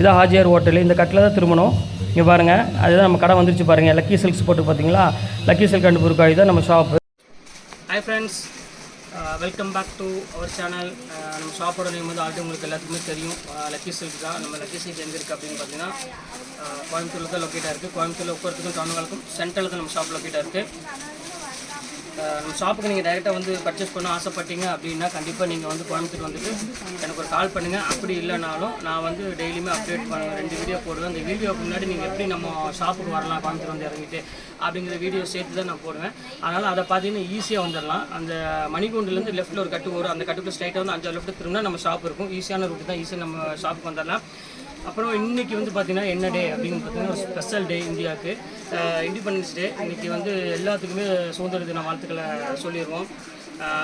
இதான் ஹாஜியார் ஹோட்டல். இந்த கட்டில் தான் திரும்பணும். இங்கே பாருங்கள் அதுதான் நம்ம கடை வந்துருச்சு பாருங்கள் லக்கி சில்க்ஸ் போட்டு பார்த்தீங்களா? லக்கி சில்க் அண்ட் புருக்காய் தான் நம்ம shop hi friends welcome back to our channel நம்ம ஷாப்போட நேம் வந்து ஆல்ரெடி உங்களுக்கு எல்லாத்துக்குமே தெரியும். லக்கி சில்க் தான். நம்ம லக்கி சில்க் எங்கே இருக்குது அப்படின்னு பார்த்தீங்கன்னா கோயம்புத்தூரில் தான் லொக்கேட்டாக இருக்குது கோயம்புத்தூரில் உட்காரத்துக்கும் டவுனுக்கும் சென்ட்ரலில் நம்ம ஷாப் லொக்கேட்டாக இருக்குது ஷாப்புக்கு நீங்கள் டைரெக்டாக வந்து பர்ச்சேஸ் பண்ண ஆசைப்பட்டீங்க அப்படின்னா கண்டிப்பாக நீங்கள் வந்து கோயம்புத்தூர் வந்துட்டு எனக்கு ஒரு கால் பண்ணுங்கள் அப்படி இல்லைனாலும் நான் வந்து டெய்லியுமே அப்டேட் பண்ணுவேன். ரெண்டு வீடியோ போடுவேன். அந்த வீடியோக்கு முன்னாடி நீங்கள் எப்படி நம்ம ஷாப்புக்கு வரலாம் கோயம்புத்தூர் வந்து இறங்கிட்டு அப்படிங்கிற வீடியோ சேர்த்து தான் நான் போடுவேன். அதனால் அதை பார்த்தீங்கன்னா ஈஸியாக வந்துடலாம். அந்த மணிகுண்டுலேருந்து லெஃப்ட்டில் ஒரு கட்டு வரும் அந்த கட்டுக்கு ஸ்ட்ரைட்டாக வந்து அஞ்சாறு லெஃப்ட்டு திரும்பினா நம்ம ஷாப் இருக்கும். ஈஸியான ரூட்டு தான். ஈஸியாக நம்ம ஷாப்புக்கு வந்துடலாம். அப்புறம் இன்னைக்கு வந்து பார்த்திங்கன்னா என்ன டே அப்படின்னு பார்த்தீங்கன்னா ஒரு ஸ்பெஷல் டே இந்தியாவுக்கு. இண்டிபெண்டன்ஸ் டே இன்னைக்கு வந்து எல்லாத்துக்குமே சுதந்திர தின வாழ்த்துக்களை சொல்லிடுவோம்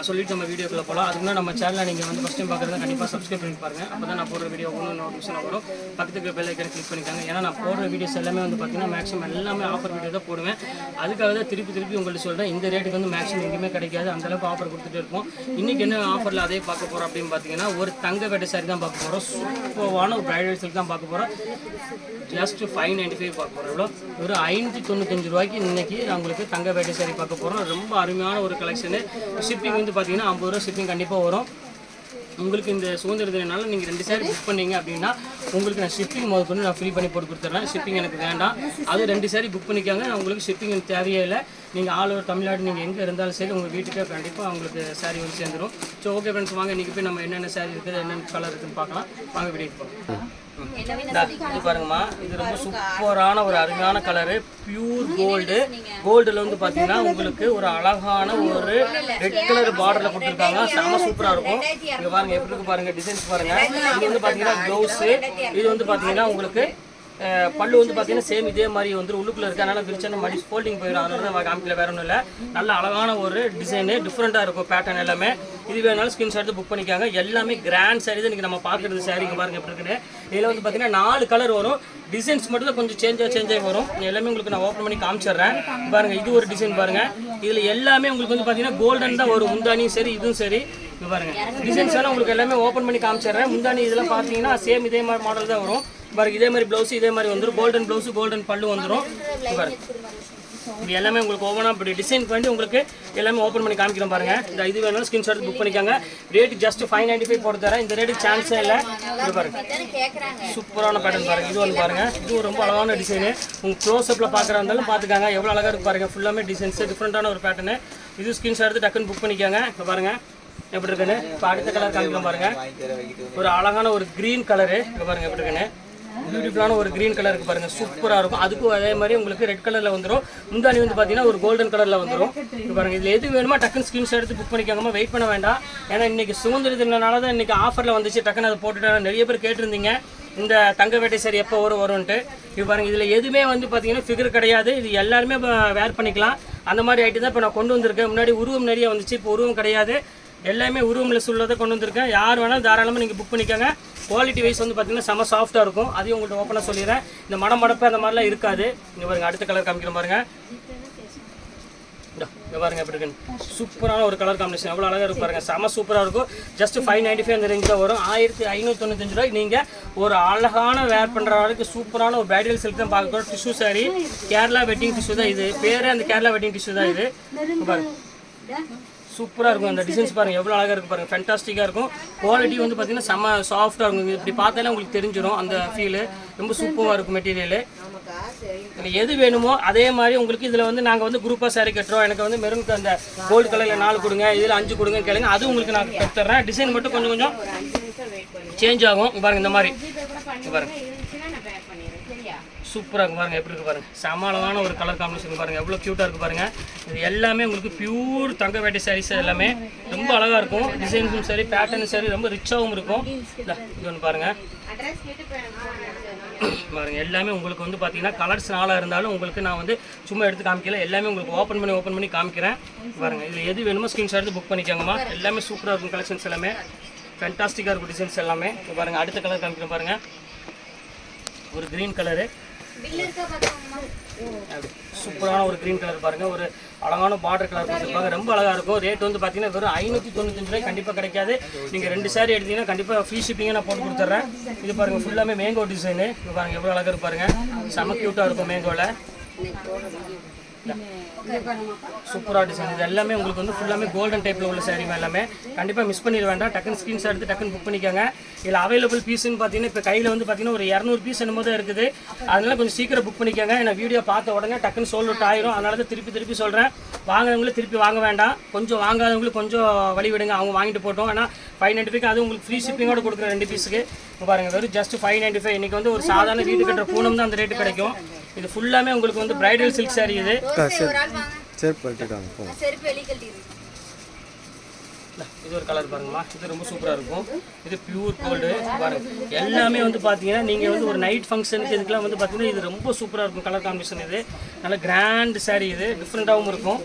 சொல்லிட்டு நம்ம வீடியோக்குள்ள போகலாம் அதுக்கு நம்ம சேனலை நீங்கள் வந்து ஃபஸ்ட் டைம் பார்க்குறது கண்டிப்பாக சப்ஸ்கிரைப் பண்ணி பாருங்க. அப்போ தான் நான் போடுற வீடியோ ஒன்று நோட்டிஃபிகேஷன் வரும். பக்கத்துக்கு பெல் ஐக்கனை கிளிக் பண்ணிக்காங்க. ஏன்னா நான் போடுற வீடியோஸ் எல்லாமே வந்து பார்த்தீங்கன்னா மேக்ஸிமம் எல்லாமே ஆஃபர் வீடியோ தான் போடுவேன். அதுக்காக தான் திருப்பி திருப்பி உங்களுக்கு சொல்கிறேன் இந்த ரேட்டுக்கு வந்து மேக்ஸிமம் எங்கேயுமே கிடைக்காது. அந்த அளவுக்கு ஆஃபர் கொடுத்துட்டு இருப்போம். இன்றைக்கி என்ன ஆஃபரில் அதே பார்க்க போகிறோம் அப்படின்னு பார்த்தீங்கன்னா ஒரு தங்க வெட்டை சாரி தான் பார்க்க போகிறோம் சூப்பரான ஒரு ப்ரைடல் சில்க் தான் பார்க்க போகிறோம் ஜஸ்ட் ஃபைவ் நைன்டி ஃபைவ் பார்க்க போகிறோம் எவ்வளோ ஒரு ஐநூற்றி தொண்ணூத்தஞ்சு ரூபாய்க்கு இன்னைக்கு நான் உங்களுக்கு தங்க வேட்டை சாரி பார்க்க போகிறோம் ரொம்ப அருமையான ஒரு கலெக்ஷனு ஷிப்பிங் வந்து பார்த்தீங்கன்னா ஐம்பது ரூபா ஷிப்பிங் கண்டிப்பாக வரும். உங்களுக்கு இந்த சுதந்திர தினால நீங்கள் ரெண்டு சாரி புக் பண்ணீங்க அப்படின்னா உங்களுக்கு நான் ஷிப்பிங் முதல் கொண்டு நான் ஃப்ரீ பண்ணி போட்டு கொடுத்துட்றேன் ஷிப்பிங் எனக்கு வேண்டாம். அது ரெண்டு சேரீ புக் பண்ணிக்காங்க. நான் உங்களுக்கு ஷிப்பிங் எனக்கு தேவையே இல்லை. நீங்கள் ஆல் ஓவர் தமிழ்நாடு நீங்கள் எங்கே இருந்தாலும் சரி உங்கள் வீட்டுக்கே கண்டிப்பாக உங்களுக்கு சாரீ வந்து சேர்ந்துடும் ஸோ ஓகே ஃப்ரெண்ட்ஸ் வாங்க இன்றைக்கி போய் நம்ம என்னென்ன சாரீ இருக்குது என்னென்ன கலர் இருக்குதுன்னு பார்க்கலாம். வாங்க வீடியோக்கு போகலாம் இது பாருங்கம்மா இது ரொம்ப சூப்பரான ஒரு அருமையான கலரு பியூர் கோல்டு கோல்டுல வந்து பாத்தீங்கன்னா உங்களுக்கு ஒரு அழகான ஒரு ரெட் கலர் பார்டர்ல கொடுத்துருக்காங்க. செம சூப்பரா இருக்கும். இங்க பாருங்க எப்படி இருக்கு பாருங்க டிசைன்ஸ் பாருங்க. இது வந்து பாத்தீங்கன்னா ப்ளவுஸ் இது வந்து பாத்தீங்கன்னா உங்களுக்கு பல்லு வந்து பார்த்தீங்கன்னா சேம் இதே மாதிரி வந்து உள்ளுக்குள்ள இருக்கு. அதனால் விரிச்சா மடி ஃபோல்டிங் போயிடும். அதனால தான் காமிக்கல வேற ஒன்றும் இல்லை. நல்ல அழகான ஒரு டிசைனு டிஃப்ரெண்ட்டாக இருக்கும் பேட்டர்ன் எல்லாமே. இது வேணாலும் ஸ்கிரீன்ஷாட் எடுத்து புக் பண்ணிக்காங்க. எல்லாமே கிராண்ட் சாரி தான் நம்ம பார்க்குறது சாரிங்க பாருங்க எப்படி இருக்குன்னு. இதில் வந்து பார்த்தீங்கன்னா நாலு கலர் வரும். டிசைன்ஸ் மட்டும் தான் கொஞ்சம் சேஞ்சாக சேஞ்சாக வரும். எல்லாமே உங்களுக்கு நான் ஓப்பன் பண்ணி காமிச்சிடுறேன். பாருங்கள் இது ஒரு டிசைன் பாருங்கள் இதில் எல்லாமே உங்களுக்கு வந்து பார்த்தீங்கன்னா கோல்டன் தான் வரும். முந்தானியும் சரி இதுவும் சரி. பாருங்கள் டிசைன்ஸ் எல்லாம் உங்களுக்கு எல்லாமே ஓப்பன் பண்ணி காமிச்சிடுறேன். முந்தானி இதெல்லாம் பார்த்தீங்கன்னா சேம் இதே மாதிரி மாடல் தான் வரும். பாருங்க இதே மாதிரி ப்ளவுஸ் இதே மாதிரி வந்துடும் கோல்டன் ப்ளவுஸ் கோல்டன் பல்லு வந்துடும் பாருங்க. இது எல்லாமே உங்களுக்கு ஓவனாக இப்படி டிசைன் பண்ணி உங்களுக்கு எல்லாமே ஓப்பன் பண்ணி காமிக்கிறோம் பாருங்க. இந்த இது வேணாலும் ஸ்கிரீன்ஷாட் புக் பண்ணிக்காங்க. Rate just five ninety five போட்டு தரேன் இந்த ரேட்டுக்கு சான்ஸே இல்லை இது பாருங்க. சூப்பரான பேட்டர்ன் பாருங்க. இது வந்து பாருங்க. இது ரொம்ப அழகான டிசைனு உங்க க்ளோஸ் அப்ல பார்க்குறா இருந்தாலும் பார்த்துக்காங்க எவ்வளோ அழகா இருக்கு பாருங்க. ஃபுல்லாமே டிசைன்ஸ் டிஃப்ரெண்டான ஒரு பேட்டர்னு இது ஸ்கிரீன்ஷாட் எடுத்து டக்குன்னு புக் பண்ணிக்காங்க. இப்போ பாருங்க. எப்படி இருக்குன்னு? இப்போ அடுத்த கலர் காமிக்கிறோம் பாருங்க. ஒரு அழகான ஒரு க்ரீன் கலரு இங்கே பாருங்க எப்படி இருக்குன்னு? பியூட்டிஃபுல்லான ஒரு க்ரீன் கலர் இருக்குது பாருங்கள் சூப்பராக இருக்கும். அதுக்கும் அதே மாதிரி உங்களுக்கு ரெட் கலரில் வந்துடும் முந்தானி வந்து பார்த்தீங்கன்னா ஒரு கோல்டன் கலரில் வந்துடும் இப்போ பாருங்கள் இதில் எது வேணுமோ டக்குன்னு ஸ்க்ரீன்ஷாட் எடுத்து புக் பண்ணிக்காமல் வெயிட் பண்ண வேண்டாம். ஏன்னா இன்றைக்கி சுதந்திர தினனால தான் இன்னைக்கு ஆஃபரில் வந்துச்சு. டக்குன்னு அதை போட்டுட்டு நிறைய பேர் கேட்டிருந்தீங்க. இந்த தங்க வேட்டை சரி எப்போ வரும் வரும்ன்ட்டு. இப்போ பாருங்கள் இதில் எதுவுமே வந்து பார்த்தீங்கன்னா ஃபிகர் கிடையாது. இது எல்லாருமே வேர் பண்ணிக்கலாம். அந்த மாதிரி ஐட்டம் தான் இப்போ நான் கொண்டு வந்திருக்கேன். முன்னாடி உருவம் நிறைய வந்துச்சு. இப்போ உருவம் கிடையாது. எல்லாமே உருவமில் உள்ளதை கொண்டு வந்திருக்கேன். யார் வேணாலும் தாராளமாக நீங்கள் புக் பண்ணிக்கோங்க. குவாலிட்டி வைஸ் வந்து பார்த்தீங்கன்னா செம சாஃப்ட்டாக இருக்கும். அதையும் உங்கள்கிட்ட ஓப்பனாக சொல்லிடுறேன். இந்த மடம் மடப்பு அந்த மாதிரிலாம் இருக்காது. இங்கே பாருங்கள் அடுத்த கலர் காமிக்கிற பாருங்கள் இங்கே பாருங்க எப்படி இருக்குன்னு. சூப்பரான ஒரு கலர் காம்பினேஷன் எவ்வளோ அழகாக இருக்கு பாருங்க. செம சூப்பராக இருக்கும். ஜஸ்ட் ஃபைவ் நைன்ட்டி ஃபைவ் அந்த ரேஞ்சில் வரும். ஆயிரத்தி ஐநூற்றி தொண்ணூத்தஞ்சு ரூபாய் நீங்கள் ஒரு அழகான வேர் பண்ணுற அளவுக்கு சூப்பரான ஒரு பேடியல் சில்க் தான் பார்க்குறோம் tissue sari Kerala wedding tissue தான் இது. பேரே அந்த கேரளா வெட்டிங் டிஷ்யூ தான் இது. பாருங்கள் பாருங்க. சூப்பராக இருக்கும். அந்த டிசைன்ஸ் பாருங்கள் எவ்வளோ அழகாக இருக்கும் பாருங்கள் ஃபென்டாஸ்டிக்காக இருக்கும். குவாலிட்டி வந்து பார்த்தீங்கன்னா செம்ம சாஃப்டாக இருக்கும். இப்படி பார்த்தாலே உங்களுக்கு தெரிஞ்சிடும் அந்த ஃபீலு ரொம்ப சூப்பராக இருக்கும் மெட்டீரியலு இதில் எது வேணுமோ அதே மாதிரி உங்களுக்கு இதில் வந்து நாங்கள் வந்து குரூப்பாக சாரி கட்டுறோம். எனக்கு வந்து மெரூனுக்கு அந்த கோல்டு கலரில் நாலு கொடுங்க இதில் அஞ்சு கொடுங்க கேளுங்க. அது உங்களுக்கு நான் கற்றுறேன் டிசைன் மட்டும் கொஞ்சம் கொஞ்சம் சேஞ்ச் ஆகும். பாருங்கள் பாருங்க இந்த மாதிரி. பாருங்கள் சூப்பராக இருக்கும் பாருங்கள் எப்படி இருக்கு பாருங்கள் சமாளமான ஒரு கலர் காம்பினேஷன் பாருங்கள் எவ்வளோ க்யூட்டாக இருக்கு பாருங்கள் இது எல்லாமே உங்களுக்கு பியூர் தங்க வேட்டை சாரீஸ் எல்லாமே ரொம்ப அழகாக இருக்கும். டிசைன்ஸும் சரி பேட்டர்னும் சரி ரொம்ப ரிச்சாகவும் இருக்கும். இது ஒன்று பாருங்க. பாருங்கள் எல்லாமே உங்களுக்கு வந்து பார்த்தீங்கன்னா கலர்ஸ் நாளாக இருந்தாலும் உங்களுக்கு நான் வந்து சும்மா எடுத்து காமிக்கல. எல்லாமே உங்களுக்கு ஓப்பன் பண்ணி ஓப்பன் பண்ணி காமிக்கிறேன். பாருங்கள் இதில் எது வேணுமோ ஸ்க்ரீன்ஷாட் எடுத்து புக் பண்ணிக்கோங்கம்மா. எல்லாமே சூப்பராக இருக்கும் கலெக்ஷன்ஸ் எல்லாமே. ஃபென்டாஸ்டிக்காக இருக்கும் டிசைன்ஸ் எல்லாமே. பாருங்கள் அடுத்த கலர் காமிக்கிறேன் பாருங்கள் ஒரு க்ரீன் கலரு சூப்பரான ஒரு க்ரீன் கலர் பாருங்க. ஒரு அழகான பார்டர் கலர் கொடுத்துருப்பாங்க ரொம்ப அழகா இருக்கும். ரேட் வந்து பார்த்தீங்கன்னா வெறும் ஐநூற்றி தொண்ணூத்தஞ்சு ரூபாய் கண்டிப்பாக கிடைக்காது. நீங்கள் ரெண்டு சாரி எடுத்தீங்கன்னா கண்டிப்பாக ஃப்ரீ ஷிப்பிங்கே நான் போட்டு கொடுத்துட்றேன். இது பாருங்க ஃபுல்லாமே மேங்கோ டிசைனு இது பாருங்க எவ்வளோ அழகாக இருப்பாருங்க செம க்யூட்டாக இருக்கும் மேங்கோவில் சூப்பராக டிசைன் இது எல்லாமே உங்களுக்கு வந்து ஃபுல்லாமே கோல்டன் டைப்பில் உள்ள saree எல்லாமே. கண்டிப்பாக மிஸ் பண்ணிட வேண்டாம். டக்குன்னு ஸ்க்ரீன்ஷாட் எடுத்து டக்குன்னு புக் பண்ணிக்கோங்க. இதில் அவைலபிள் பீஸ்னு பார்த்தீங்கன்னா இப்போ கையில் வந்து பார்த்தீங்கன்னா ஒரு இரநூறு பீஸ் என்னமோ தான் இருக்குது. அதனால கொஞ்சம் சீக்கிரம் புக் பண்ணிக்கோங்க. ஏன்னா வீடியோ பார்த்த உடனே டக்குன்னு சோல் அவுட் ஆயிரும். அதனால தான் திருப்பி திருப்பி சொல்கிறேன் வாங்குறவங்களே திருப்பி வாங்க வேண்டாம். கொஞ்சம் வாங்காதவங்களுக்கு கொஞ்சம் வழி விடுங்க. அவங்க வாங்கிட்டு போட்டோம். ஆனால் ஃபைவ் நைன்ட்டி ஃபைவ் அது உங்களுக்கு ஃப்ரீ ஷிப்பிங்கோட கொடுக்குற ரெண்டு பீஸுக்கு பாருங்க வெறும் ஜஸ்ட் ஃபைவ் நைன்ட்டி ஃபைவ் இன்றைக்கி வந்து ஒரு சாதாரண வீடு கட்டுற பூனம் தான் அந்த ரேட்டு கிடைக்கும். இது ஃபுல்லாமே உங்களுக்கு வந்து பிரைடல் சில்க் saree இது. இது ஒரு கலர் பாருங்கம்மா. இது ரொம்ப சூப்பராக இருக்கும். இது பியூர் கோல்டு பாருங்க. எல்லாமே வந்து பார்த்தீங்கன்னா நீங்கள் வந்து ஒரு நைட் ஃபங்க்ஷனுக்கு இதுக்கெல்லாம் வந்து பார்த்தீங்கன்னா இது ரொம்ப சூப்பராக இருக்கும் கலர் காம்பினேஷன் இது. நல்ல கிராண்ட் saree இது. டிஃப்ரெண்ட்டாகவும் இருக்கும்.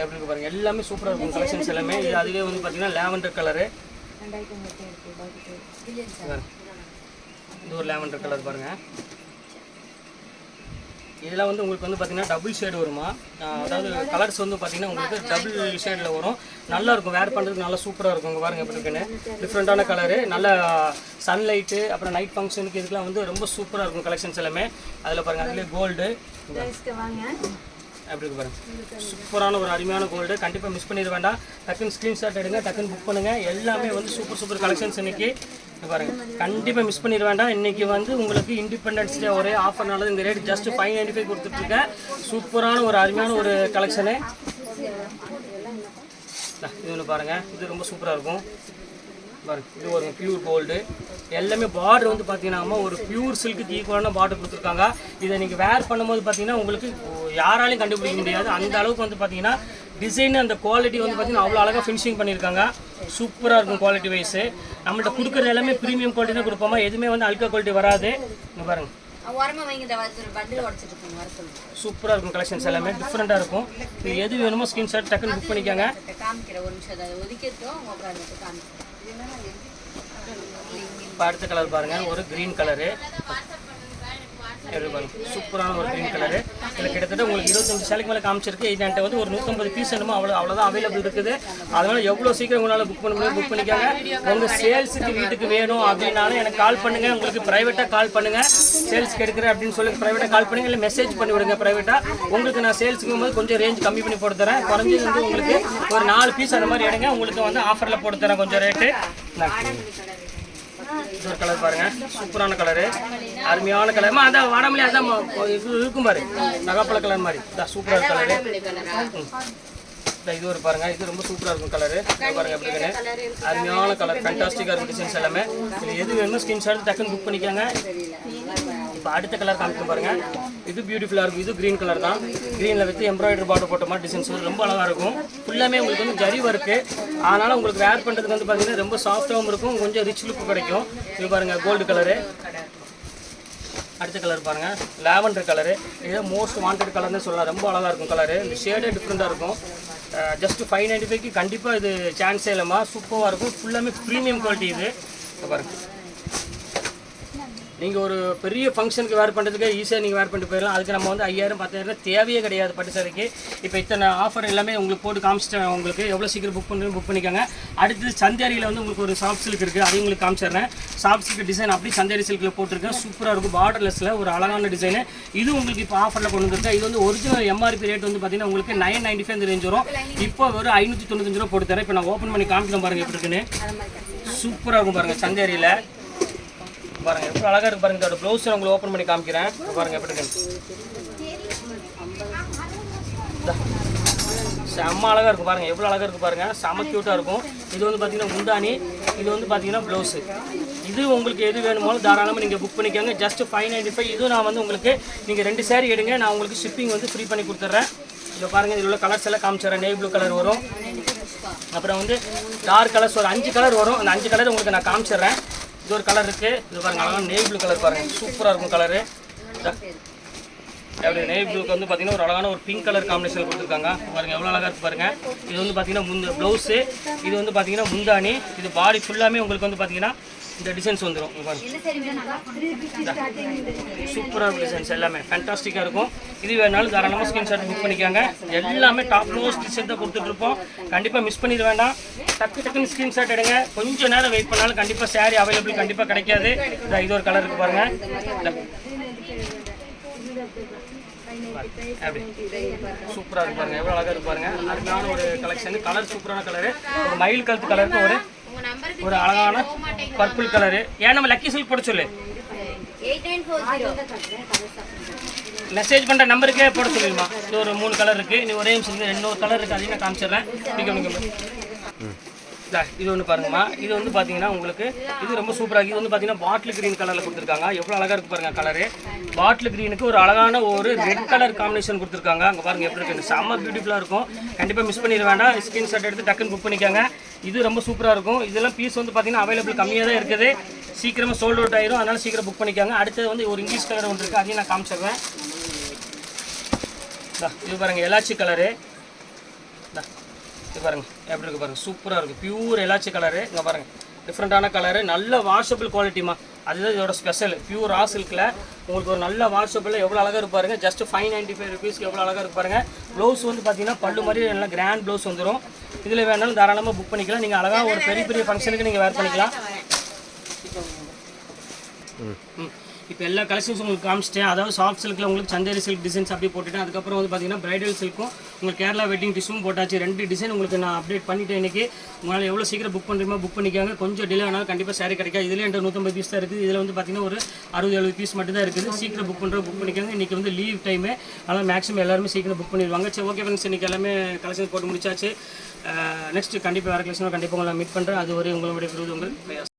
எப்படி இருக்கு பாருங்க. எல்லாமே சூப்பராக இருக்கும் கலெக்ஷன்ஸ் எல்லாமே. இது அதுவே வந்து பார்த்தீங்கன்னா லேவண்டர் கலரு இது ஒரு லேவண்டர் கலர் பாருங்கள் இதெல்லாம் வந்து உங்களுக்கு வந்து பார்த்தீங்கன்னா டபுள் ஷேடு வருமா? அதாவது கலர்ஸ் வந்து பார்த்தீங்கன்னா உங்களுக்கு டபுள் ஷேடில் வரும். நல்லா இருக்கும். வேர் பண்ணுறதுக்கு நல்லா சூப்பராக இருக்கும். உங்கள் பாருங்கள் எப்படி இருக்குன்னு. டிஃப்ரெண்ட்டான கலரு நல்ல சன்லைட்டு அப்புறம் நைட் ஃபங்க்ஷனுக்கு இதுக்கெல்லாம் வந்து ரொம்ப சூப்பராக இருக்கும் கலெக்ஷன்ஸ் எல்லாமே. அதில் பாருங்கள் அதுலேயே கோல்டு அப்படி இருக்கு பாருங்க. சூப்பரான ஒரு அருமையான கோல்டு கண்டிப்பாக மிஸ் பண்ணிட வேண்டாம். டக்குன்னு ஸ்க்ரீன்ஷாட் எடுங்க டக்குன்னு புக் பண்ணுங்கள் எல்லாமே வந்து சூப்பர் சூப்பர் கலெக்ஷன்ஸ் இன்னைக்கு. பாருங்கள் பாருங்க. கண்டிப்பாக மிஸ் பண்ணிட வேண்டாம். இன்றைக்கி வந்து உங்களுக்கு இண்டிபெண்டன்ஸ் டே ஒரே ஆஃபர்னால இந்த rate just five ninety five கொடுத்துட்ருக்கேன் சூப்பரான ஒரு அருமையான ஒரு கலெக்ஷனு இது ஒன்று பாருங்கள் இது ரொம்ப சூப்பராக இருக்கும். இது ஒரு பியூர் கோல்டு எல்லாமே பார்டர் வந்து பார்த்தீங்கன்னா ஒரு பியூர் சில்க்கு ஈக்குவலான பார்டர் கொடுத்துருக்காங்க. இதை நீங்கள் வேர் பண்ணும்போது பார்த்தீங்கன்னா உங்களுக்கு யாராலையும் கண்டுபிடிக்க முடியாது. அந்த அளவுக்கு வந்து பார்த்தீங்கன்னா டிசைன் அந்த குவாலிட்டி வந்து பார்த்தீங்கன்னா அவ்வளோ அழகாக ஃபினிஷிங் பண்ணியிருக்காங்க. சூப்பராக இருக்கும் குவாலிட்டி வைஸு நம்மள்ட்ட கொடுக்குறது எல்லாமே ப்ரீமியம் குவாலிட்டி தான் கொடுப்போமா எதுவுமே வந்து அல்கா குவாலிட்டி வராது. இங்கே பாருங்க. ஓரமா வைங்க இந்த வந்து பண்டில் உடச்சிட்டு இருக்கோங்க வர சொல்லுங்க சூப்பராக இருக்கும் கலெக்ஷன்ஸ் எல்லாமே. டிஃப்ரெண்ட்டாக இருக்கும். இது எது வேணுமோ ஸ்கிரீன்ஷாட் டக்குன்னு புக் பண்ணிக்கோங்க. இப்போ அடுத்த கலர் பாருங்க ஒரு க்ரீன் கலரு சூப்பரான ஒரு க்ரீன் கலரு. இதில் கிட்டத்தட்ட உங்களுக்கு இருபத்தஞ்சு சேலைக்கு மேலே காமிச்சிருக்கு. இது என்கிட்ட வந்து ஒரு நூற்றம்பது பீஸ் என்னமோ அவ்வளோ அவ்வளோதான் அவைலபிள் இருக்குது. அதனால் எவ்வளோ சீக்கிரம் உங்களால் புக் பண்ண முடியும் புக் பண்ணிக்காங்க. உங்கள் சேல்ஸுக்கு வீட்டுக்கு வேணும் அப்படின்னாலும் எனக்கு கால் பண்ணுங்கள் உங்களுக்கு ப்ரைவேட்டாக கால் பண்ணுங்கள் சேல்ஸ்க்கு எடுக்கிறேன் அப்படின்னு சொல்லி ப்ரைவேட்டாக கால் பண்ணுங்க. இல்லை மெசேஜ் பண்ணி விடுங்க ப்ரைவேட்டாக உங்களுக்கு நான் சேல்ஸுக்கு போது கொஞ்சம் ரேஞ்ச் கம்மி பண்ணி போட்டு தரேன். குறைஞ்சது வந்து உங்களுக்கு ஒரு நாலு பீஸ் அந்த மாதிரி எடுங்க. உங்களுக்கு வந்து ஆஃபரில் போட்டு தரேன் கொஞ்சம் ரேட்டு இது ஒரு கலர் பாருங்க. சூப்பரான கலரு அருமையான கலர் அதான் வாடாமலே அதான் இருக்கும் பாரு. நகப்பழ கலர் மாதிரி. இதான் சூப்பரான கலரு இது ஒரு பாருங்க. இது ரொம்ப சூப்பரா இருக்கும் கலரு பாருங்க எப்படி இருக்குன்னு. அருமையான கலர் ஃபேண்டாஸ்டிக்கா இருக்கும் டிசைன்ஸ் எல்லாமே. இது எது வேணுமோ ஸ்கிரீன்ஷாட் டக்குன்னு புக் பண்ணிக்கோங்க இப்போ அடுத்த கலர் காமிக்கும் பாருங்க. இது பியூட்டிஃபுல்லாக இருக்கும். இது க்ரீன் கலர் தான். க்ரீனில் வச்சு எம்ப்ராய்டரி பார்டர் போட்ட மாதிரி டிசைன்ஸ் வரும் ரொம்ப அழகாக இருக்கும். ஃபுல்லாமே உங்களுக்கு வந்து ஜரி ஒர்க்கு அதனால் உங்களுக்கு வேர் பண்ணுறதுக்கு வந்து பார்த்தீங்கன்னா ரொம்ப சாஃப்டாகவும் இருக்கும். கொஞ்சம் ரிச் லுக் கிடைக்கும். இது பாருங்கள் கோல்டு கலரு அடுத்த கலர் பாருங்கள் லாவெண்டர் கலரு இது மோஸ்ட் வாண்டட் கலர்னு சொல்லலாம். ரொம்ப அழகாக இருக்கும் கலரு இந்த ஷேடே டிஃப்ரெண்ட்டாக இருக்கும். ஜஸ்ட் ஃபைவ் நைன்ட்டி ஃபைவ்க்கு கண்டிப்பாக இது சான்ஸே இல்லைம்மா. சூப்பராக இருக்கும். ஃபுல்லாமே ப்ரீமியம் குவாலிட்டி இது. பாருங்கள் நீங்கள் ஒரு பெரிய ஃபங்க்ஷனுக்கு வேர் பண்ணுறதுக்கு ஈஸியாக நீங்கள் வேர் பண்ணிட்டு போயிடலாம். அதுக்கு நம்ம வந்து ஐயாயிரம் பத்தாயிரம் தேவையே கிடையாது பட்டு சாரிக்கு இப்போ இத்தனை ஆஃபர் எல்லாமே உங்களுக்கு போட்டு காமிச்சிட்டேன் உங்களுக்கு. எவ்வளோ சீக்கிரம் புக் பண்ணுறது புக் பண்ணிக்கோங்க. அடுத்து சந்தேரியில் வந்து உங்களுக்கு ஒரு சாஃப்ட் சில்க் இருக்குது அதையும் உங்களுக்கு காமிச்சிடுறேன். சாஃப்ட் சில்க் டிசைன் அப்படி சந்தேரி சில்கில் போட்டிருக்கேன். சூப்பராக இருக்கும். பார்டர்லெஸில் ஒரு அழகான டிசைனு இது உங்களுக்கு இப்போ ஆஃபரில் கொண்டு வந்துருக்கேன். இது வந்து ஒரிஜினல் எம்ஆர்பி ரேட் வந்து பார்த்தீங்கன்னா உங்களுக்கு நைன் நைன்டி ஃபைவ் ரேஞ்ச் வரும். இப்போ ஒரு ஐநூற்றி தொண்ணூத்தஞ்சு ரூபா போட்டு தரேன். இப்போ நான் ஓப்பன் பண்ணி காமிக்கிறேன் பாருங்கள் எப்படி இருக்குன்னு. சூப்பராக இருக்கும் பாருங்கள் சந்தேரியில். பாருங்க எவ்வளோ அழகாக இருக்கு பாருங்க இதோட ப்ளவுஸ் உங்களுக்கு ஓப்பன் பண்ணி காமிக்கிறேன். பாருங்கள் பாருங்க எப்படி இருக்கு செம்ம அழகாக இருக்கும் பாருங்க எவ்வளோ அழகாக இருக்கு பாருங்க செம்ம க்யூட்டாக இருக்கும். இது வந்து பார்த்தீங்கன்னா முந்தானி இது வந்து பார்த்தீங்கன்னா ப்ளவுஸு இது உங்களுக்கு எது வேணுமோ தாராளமாக நீங்கள் புக் பண்ணிக்கோங்க. ஜஸ்ட் ஃபைவ் நைன்ட்டி ஃபைவ் இதுவும் நான் வந்து உங்களுக்கு நீங்கள் ரெண்டு சேரீ எடுங்க நான் உங்களுக்கு ஷிப்பிங் வந்து ஃப்ரீ பண்ணி கொடுத்துட்றேன் இதில் பாருங்கள் இதில் உள்ள கலர்ஸ் எல்லாம் காமிச்சிடுறேன். நெய் ப்ளூ கலர் வரும். அப்புறம் வந்து டார்க் கலர்ஸ் ஒரு அஞ்சு கலர் வரும். அந்த அஞ்சு கலர் உங்களுக்கு நான் காமிச்சிடுறேன். இது ஒரு கலர் இருக்குது இது பாருங்க அழகான நெய் ப்ளூ கலர் பாருங்கள் சூப்பராக இருக்கும் கலரு அப்படி ப்ளூக்கு வந்து பார்த்தீங்கன்னா ஒரு அழகான ஒரு பிங்க் கலர் காம்பினேஷன் கொடுத்துருக்காங்க. பாருங்க எவ்வளோ அழகாக இருக்கு பாருங்க. இது வந்து பார்த்தீங்கன்னா முந்த ப்ளவுஸு இது வந்து பார்த்தீங்கன்னா முந்தானி இது பாடி ஃபுல்லாமே உங்களுக்கு வந்து பார்த்தீங்கன்னா இந்த டிசைன்ஸ் வந்துடும் சூப்பராக இருக்கும் டிசைன்ஸ் எல்லாமே. ஃபேண்டாஸ்டிக்காக இருக்கும். இது வேணாலும் தாராளமாக ஸ்கிரீன்ஷாட் புக் பண்ணிக்காங்க. எல்லாமே டாப் மோஸ்ட் டிசைன் தான் கொடுத்துட்ருப்போம். கண்டிப்பாக மிஸ் பண்ணிட வேண்டாம். டக்கு டக்குன்னு ஸ்க்ரீன்ஷாட் எடுங்க. கொஞ்சம் நேரம் வெயிட் பண்ணாலும் கண்டிப்பாக saree அவைலபிள் கண்டிப்பாக கிடைக்காது. இதா இது ஒரு கலர் இருக்குது பாருங்கள் அப்படி. சூப்பராக இருக்கு பாருங்க. எவ்வளோ அழகாக இருக்கு பாருங்க. அருமையான ஒரு கலெக்ஷன் கலர் சூப்பரான கலரு ஒரு மயில் கழுத்து கலருக்கு ஒரு ஒரு அழகான பர்பிள் கலரு ஏன் நம்ம லக்கி சில்க் போட சொல்லு. மெசேஜ் பண்ணுற நம்பருக்கே போட சொல்லிடுமா. இது ஒரு மூணு கலர் இருக்குது நீ ஒரே நிமிஷம் ரெண்டு கலர் இருக்குது அதையும் நான் காமிச்சிடுறேன் இது ஒன்று பாருங்கம்மா. இது வந்து பார்த்தீங்கன்னா உங்களுக்கு இது ரொம்ப சூப்பராக இருக்குது இது வந்து பார்த்தீங்கன்னா பாட்டில் க்ரீன் கலரில் கொடுத்துருக்காங்க. எவ்வளோ அழகாக இருக்கு பாருங்க கலரு பாட்டில் க்ரீனுக்கு ஒரு அழகான ஒரு ரெட் கலர் காம்பினேஷன் கொடுத்துருக்காங்க. அங்கே பாருங்க எப்படி இருக்கு. செம்ம பியூட்டிஃபுல்லாக இருக்கும். கண்டிப்பாக மிஸ் பண்ணிட வேண்டாம். ஸ்க்ரீன்ஷாட் எடுத்து டக்குன்னு புக் பண்ணிக்கோங்க. இது ரொம்ப சூப்பராக இருக்கும். இதெல்லாம் பீஸ் வந்து பார்த்தீங்கன்னா அவைலபிள் கம்மியாக தான் இருக்குது. சீக்கிரமாக சோல்ட் அவுட் ஆயிரும். அதனால சீக்கிரம் புக் பண்ணிக்காங்க. அடுத்தது வந்து ஒரு இங்கிலீஷ் கலர் ஒன்று இருக்குது அதையும் நான் காமிச்சிடுறேன். இது பாருங்க எலாச்சி கலரு இது பாருங்க. எப்படி இருக்கு பாருங்க? சூப்பராக இருக்கு. பியூர் எலாச்சி கலரு இங்கே பாருங்க. டிஃப்ரெண்ட்டான கலரு நல்ல வாஷபிள் குவாலிட்டிமா அதுதான் இதோட ஸ்பெஷல் பியூர் ரா சில்கில் உங்களுக்கு ஒரு நல்ல வாஷபிள் எவ்வளோ அழகாக இருக்கு பாருங்க. ஜஸ்ட் ஃபைவ் நைன்ட்டி ஃபைவ் ருபீஸ்க்கு எவ்வளோ அழகாக இருக்கு பாருங்க. ப்ளவுஸ் வந்து பார்த்தீங்கன்னா பல்லு மாதிரி நல்ல கிராண்ட் ப்ளவுஸ் வந்துடும் இதில் வேணாலும் தாராளமாக புக் பண்ணிக்கலாம். நீங்கள் அழகாக ஒரு பெரிய பெரிய ஃபங்க்ஷனுக்கு நீங்கள் வேர் பண்ணிக்கலாம். ம். இப்போ எல்லா கலெக்ஷன்ஸ் உங்களுக்கு காமிச்சிட்டேன். அதாவது சாஃப்ட் சில்கில் உங்களுக்கு சந்தேரி சில்க் டிசைன்ஸ் அப்படி போட்டுட்டேன். அதுக்கப்புறம் வந்து பார்த்தீங்கன்னா பிரைடல் சில்க்கும் உங்களுக்கு கேரளா வெட்டிங் டிஷ்ஷும் போட்டாச்சு. ரெண்டு டிசைன் உங்களுக்கு நான் அப்டேட் பண்ணிவிட்டேன் இன்னைக்கு. உங்களால் எவ்வளோ சீக்கிரம் புக் பண்ணுறீமோ புக் பண்ணிக்காங்க. கொஞ்சம் டிலே ஆனாலும் கண்டிப்பாக சேரீ கிடைக்காது. இதில் என்கிட்ட நூற்றம்பது பீஸ் தான் இருக்குது. இதில் வந்து பார்த்தீங்கன்னா ஒரு அறுபது எழுபது பீஸ் மட்டும் தான் இருக்குது. சீக்கிரம் புக் பண்ணுற புக் பண்ணிக்காங்க. இன்றைக்கி வந்து லீவ் டைமு அதனால் மேக்ஸிமம் எல்லாருமே சீக்கிரம் புக் பண்ணிடுவாங்க. சரி ஓகே ஃப்ரெண்ட்ஸ் இன்றைக்கி எல்லாமே கலெக்ஷன் போட்டு முடிச்சாச்சு. நெக்ஸ்ட் கண்டிப்பாக வேறு கலெக்ஷனும் கண்டிப்பாக உங்களை மீட் பண்ணுறேன் அது வரை உங்களுடைய விருது உங்களுக்கு